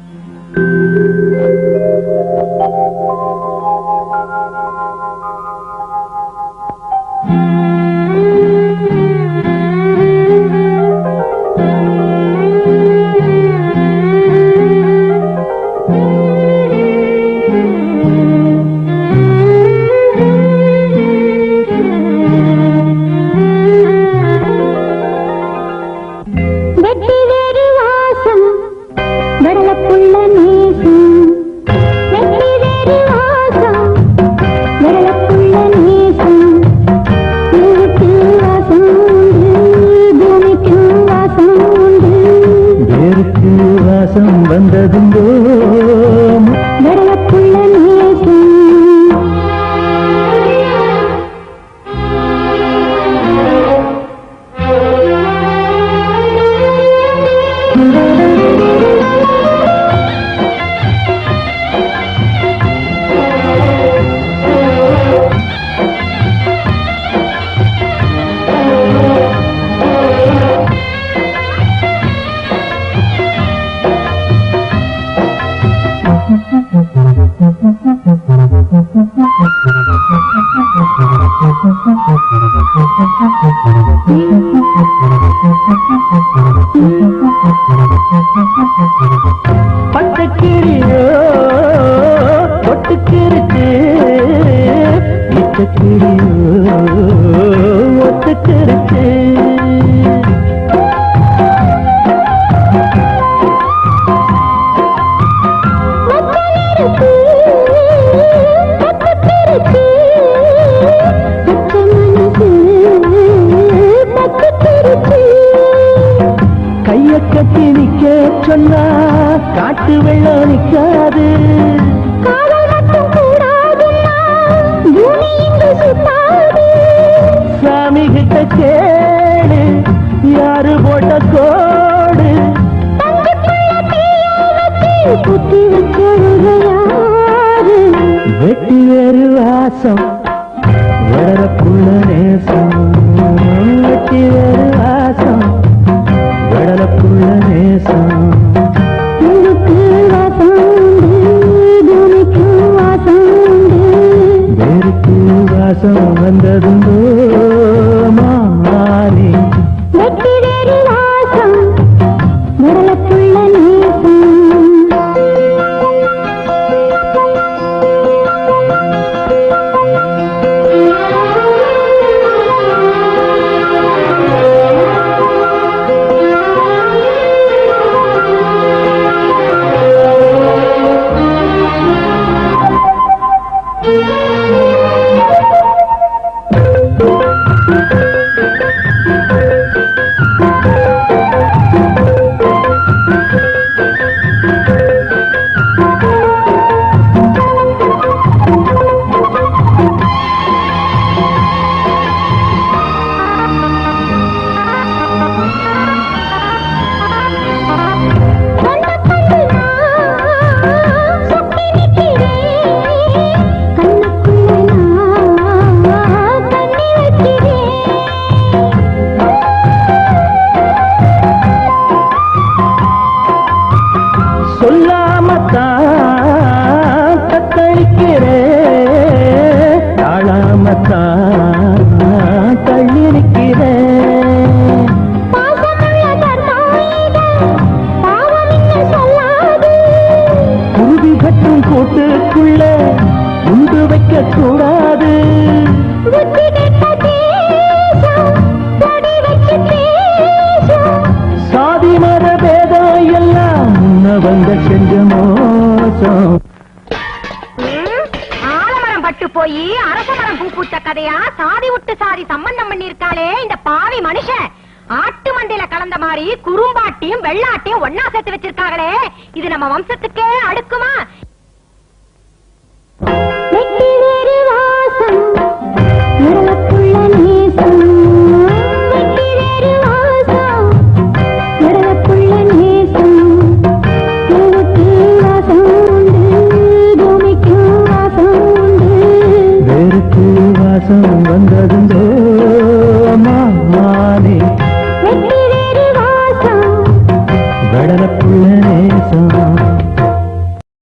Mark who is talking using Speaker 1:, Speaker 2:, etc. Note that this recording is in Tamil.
Speaker 1: Thank you.
Speaker 2: வரலப்புள்ள நீ
Speaker 1: பட்டக்கிளியோ பொட்டுக்கிருக்கு இட்டக்கிளியோ ஒட்டுக்கிருக்கு காட்டு வெள்ளம்
Speaker 2: நிற்காது.
Speaker 1: சாமி கிட்ட கேடு யாரு போட்ட கோடு? வெட்டி வேறு வாசம்.
Speaker 2: பாசம்
Speaker 1: வந்ததுங்கோ நாங்க செஞ்ச மோசம்.
Speaker 3: ஆலமரம் பட்டு போய் அரச மரம் பூ பூத்த கதையா? சாதி விட்டு சாதி சம்பந்தம் பண்ணிருக்காளே இந்த பாவி மனுஷன். ஆட்டு மண்டையில கலந்த மாதிரி குறும்பாட்டியும் வெள்ளாட்டியும் ஒன்னா சேர்த்து வச்சிருக்காங்களே. இது நம்ம வம்சத்துக்கே அடுக்குமா?
Speaker 2: வாசம்
Speaker 1: வந்ததுண்டோ.